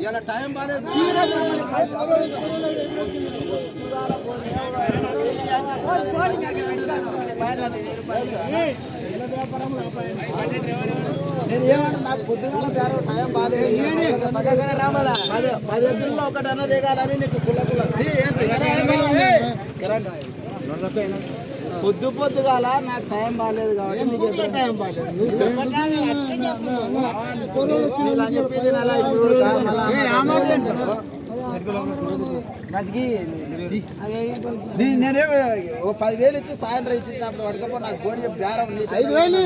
ఇలా టైం బాగాలేదు నేను పది పది ఎద్దుల్లో ఒకటి అన్న దిగాలని నీకు కుల్ల కుల్ల పొద్దు పొద్దుగాల నాకు టైం బాగాలేదు కాబట్టి నీకు టైం బాగాలేదు నువ్వు నేనే పదివేలు ఇచ్చి సాయంత్రం ఇచ్చినప్పుడు పడుకోపో నాకు చెప్పి బేరం ఐదు వేలు.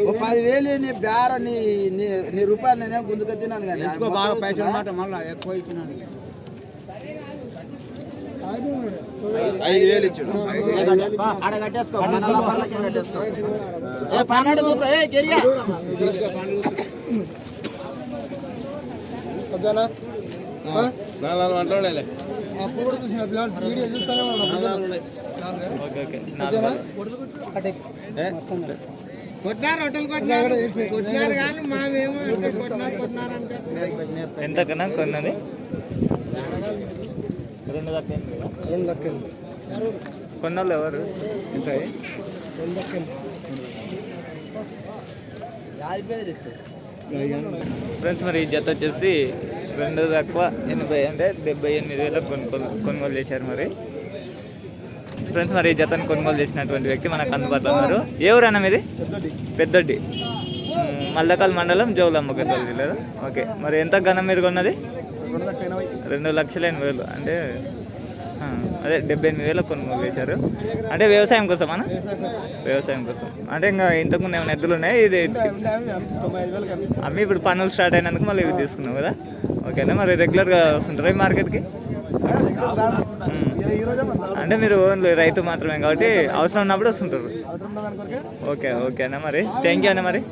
ఓ పదివేలు నీ బేరం నీ నీ నీ రూపాయలు నేనే గుంజుకు తిన్నాను కానీ ఎక్కువ బాగా పైసలు మాట మళ్ళీ ఎక్కువ ఇచ్చినాడు. ఐదు వేలు ఇచ్చాడు. ఆడ కట్టేసుకో మన లాభాలకే కట్టేసుకో. ఏ పన్నెండు రూపాయలు ఏ కెరియా అప్పుడు కూడా చూసిన పిల్లలు వీడియో చూస్తానే ఉన్నాను కొట్టినారు హోటల్ కొట్టినారు. కొట్టినారు కానీ మామేమో అంటే కొట్టినారు ఎంత కన్నా కొన్నది? రెండు దక్క రెండు లక్షలు. కొన్నోళ్ళు ఎవరు? ఎంత రెండు లక్షలు. ఫ్రెండ్స్ మరి ఈ జత వచ్చేసి రెండు తక్కువ ఎనభై అంటే డెబ్బై ఎనిమిది వేలకు కొనుగోలు కొనుగోలు చేశారు మరి. ఫ్రెండ్స్ మరి ఈ జతను కొనుగోలు చేసినటువంటి వ్యక్తి మనకు అందుబాటులో ఉన్నారు. ఏ అన్న మీది? పెద్దొడ్డి. మ్, మల్లకల్ మండలం గద్దలు జిల్లాలో ఓకే. మరి ఎంత ఘనం మీరు కొన్నది? రెండు లక్షల ఎనభై వేలు. అంటే అదే డెబ్బై ఎనిమిది వేలు కొనుగోలు చేశారు. అంటే వ్యవసాయం కోసం అన్న వ్యవసాయం కోసం. అంటే ఇంకా ఇంతకుముందు ఏమైనా ఎద్దులు ఉన్నాయి? ఇది అమ్మి ఇప్పుడు పనులు స్టార్ట్ అయినందుకు మళ్ళీ ఇవి తీసుకున్నావు కదా? ఓకేనా? మరి రెగ్యులర్గా వస్తుంటారా ఈ మార్కెట్కి? అంటే మీరు ఓన్లీ రైతు మాత్రమే కాబట్టి అవసరం ఉన్నప్పుడు వస్తుంటారు కొరకే ఓకే ఓకేనా మరి థ్యాంక్ యూ అన్న మరి